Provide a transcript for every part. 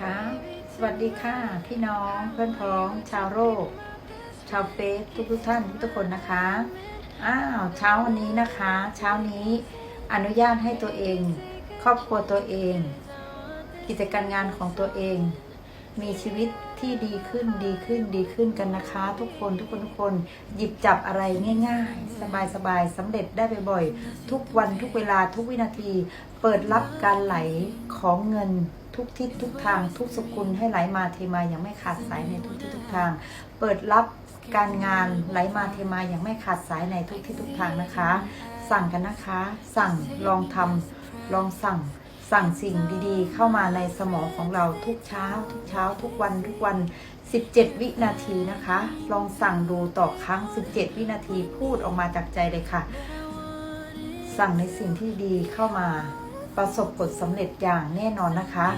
คะสวัสดีค่ะ พี่น้องเพื่อนพ้อง ชาวโลกชาวเฟซทุกทุกท่านทุกคนนะคะอ้าวเช้าวันนี้นะคะ เช้านี้อนุญาตให้ตัวเอง ครอบครัวตัวเอง กิจการงานของตัวเอง มีชีวิตที่ดีขึ้นดีขึ้นดีขึ้นกันนะคะ ทุกคนทุกคนทุกคนหยิบจับอะไรง่าย ๆ สบายๆสำเร็จได้บ่อยๆทุกวันทุกเวลาทุกวินาที เปิดรับการไหลของเงิน ทุกทิศทุกทาง ทุกสกุลให้ไหลมาเทมาอย่างไม่ขาดสายในทุกทิศทุกทาง เปิดรับการงานไหลมาเทมาอย่างไม่ขาดสายในทุกทิศทุกทางนะคะ สั่งกันนะคะ สั่งลองทำลองสั่งสั่งสิ่งดีๆ เข้ามาในสมองของเราทุกเช้า ทุกเช้า ทุกวันทุกวัน 17 วินาทีนะคะ ลองสั่งดูต่อครั้ง 17 วินาทีพูดออกมาจากใจเลยค่ะ สั่งในสิ่งที่ดีเข้ามา ประสบผลสำเร็จอย่างแน่นอนนะคะ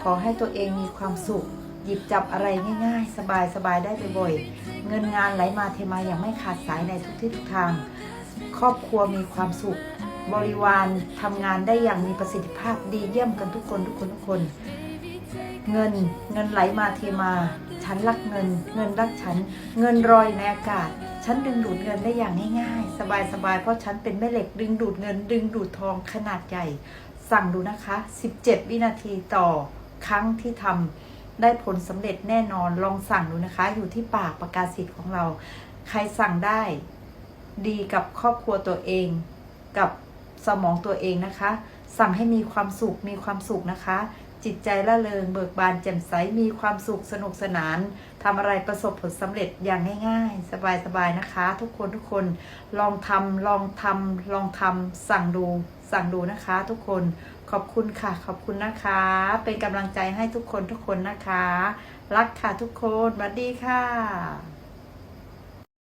ขอให้ตัวเองมีความสุข หยิบจับอะไรง่ายๆ สบายๆ ได้บ่อยๆ เงินงานไหลมาเทมาอย่างไม่ขาดสายในทุกที่ทุกทาง ครอบครัวมีความสุข บริวารทำงานได้อย่างมีประสิทธิภาพดีเยี่ยมกันทุกคนทุกคนทุกคน เงินเงินไหลมาเทมา ฉันรักเงิน เงินรักฉัน เงินรอยในอากาศ ฉันดึงดูดเงินได้อย่างง่ายๆ สบายๆ เพราะฉันเป็นแม่เหล็กดึงดูดเงิน ดึงดูดทองขนาดใหญ่ สั่งดูนะคะ 17 วินาทีต่อครั้งที่ทำได้ผลสำเร็จแน่นอนลองสั่งดูนะคะ อยู่ที่ปากประกาศสิทธิ์ของเรา ใครสั่งได้ดีกับครอบครัวตัวเอง กับสมองตัวเองนะคะ สั่งให้มีความสุขมีความสุขนะคะ จิตใจละเริงเบิกบานแจ่มใสมีความสุขสนุกสนานทำอะไรประสบผลสำเร็จอย่างง่ายๆ สบายๆนะคะ ทุกคนทุกคนลองทำลองทำลองทำสั่งดูสั่งดูนะคะ ทุกคนขอบคุณค่ะ ขอบคุณนะคะ เป็นกำลังใจให้ทุกคนทุกคนนะคะ รักค่ะทุกคนสวัสดีค่ะ